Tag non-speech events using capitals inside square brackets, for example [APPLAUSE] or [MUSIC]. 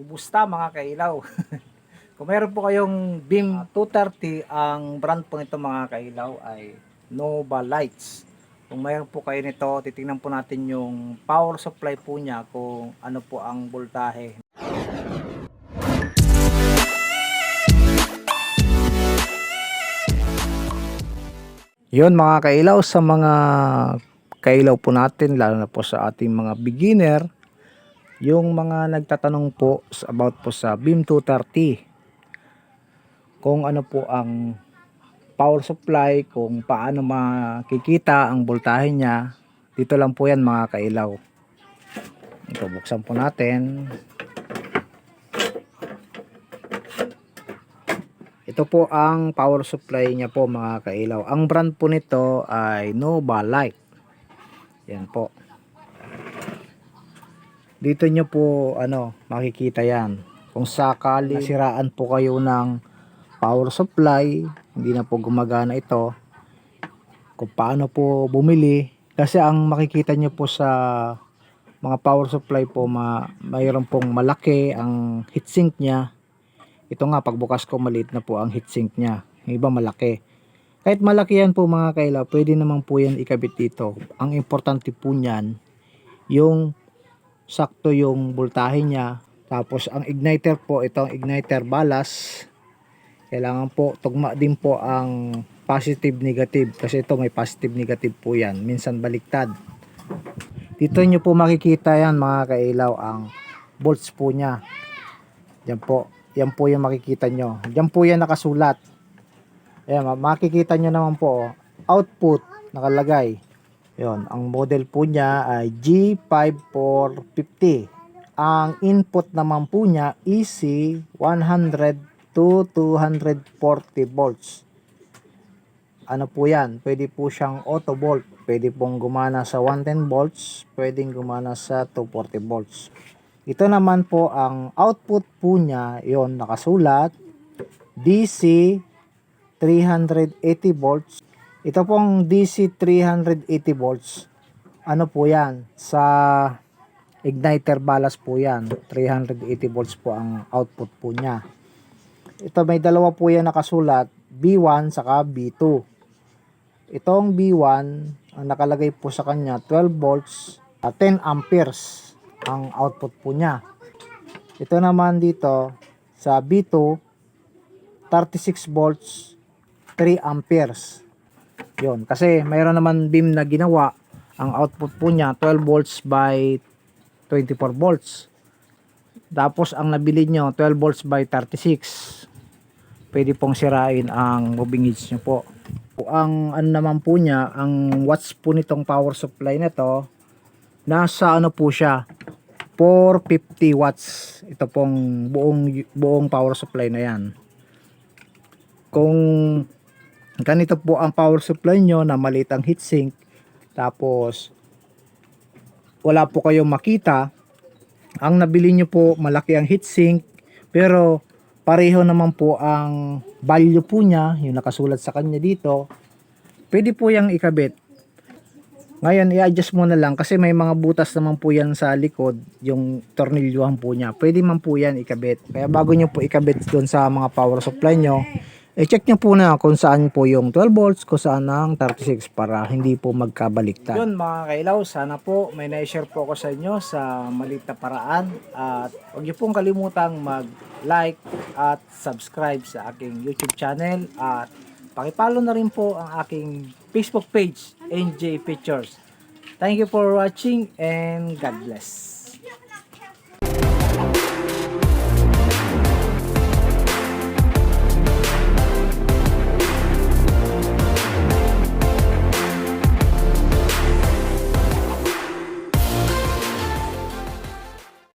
Kumusta mga kailaw? [LAUGHS] Kung meron po kayong Beam 230, ang brand po nito mga kailaw ay Nova Lights. Kung mayroon po kayo nito, titingnan po natin yung power supply po niya kung ano po ang voltahe. Yun mga kailaw sa mga kailaw po natin lalo na po sa ating mga beginner yung mga nagtatanong po about po sa Beam 230 kung ano po ang power supply kung paano makikita ang voltahe niya dito lang po yan mga kailaw ito buksan po natin Ito po ang power supply niya po mga kailaw. Ang brand po nito ay Nova Light. Yan po. Dito nyo po ano, makikita yan. Kung sakali nasiraan po kayo ng power supply, hindi na po gumagana ito. Kung paano po bumili. Kasi ang makikita nyo po sa mga power supply po, ma mayroon pong malaki ang heatsink niya ito nga, pagbukas ko maliit na po ang heatsink niya. Yung iba malaki. Kahit malaki yan po mga kaila, pwede naman po yan ikabit dito. Ang importante po niyan, yung sakto yung voltahe niya. Tapos ang igniter po, itong igniter balas, kailangan po, tugma din po ang positive negative. Kasi ito may positive negative po yan. Minsan baliktad. Dito nyo po makikita yan mga kailaw ang volts po niya. Yan po. Yan po yung makikita nyo. Yan po yan nakasulat. Ayan, ma- makikita nyo naman po. oh. Output nakalagay. Yon, ang model po niya ay G5450. Ang input naman po niya EC 100 to 240 volts. Ano po yan? Pwede po siyang auto volt. Pwede pong gumana sa 110 volts. Pwedeng gumana sa 240 volts. Ito naman po ang output po niya, yon nakasulat DC 380 volts. Ito pong DC 380 volts. Ano po 'yan? Sa igniter balas po 'yan. 380 volts po ang output po niya. Ito may dalawa po 'yan nakasulat, B1 saka B2. Itong B1, ang nakalagay po sa kanya 12 volts at 10 amperes ang output po niya. Ito naman dito sa B2 36 volts 3 amperes. Yon, kasi mayroon naman beam na ginawa ang output po niya 12 volts by 24 volts. Tapos ang nabili nyo 12 volts by 36. Pwede pong sirain ang moving edge nyo po. Ang ano naman po niya, ang watts po nitong power supply nito nasa ano po siya 450 watts ito pong buong buong power supply na yan kung ganito po ang power supply nyo na maliit ang heatsink. Tapos wala po kayong makita. Ang nabili nyo po malaki ang heatsink. Pero pareho naman po ang value po niya yung nakasulat sa kanya dito. Pwede po yung ikabit. Ngayon, i-adjust mo na lang kasi may mga butas naman po yan sa likod, yung tornilyuhan po niya. Pwede man po yan ikabit. Kaya bago nyo po ikabit doon sa mga power supply nyo, i-check nyo po na kung saan po yung 12 volts, kung saan ang 36 para hindi po magkabaliktad. Yun mga kailaw, sana po may na-share po ako sa inyo sa maliit na paraan. At huwag nyo pong kalimutang mag-like at subscribe sa aking YouTube channel. At pakipalo na rin po ang aking Facebook page, NJ Pictures. Thank you for watching and God bless.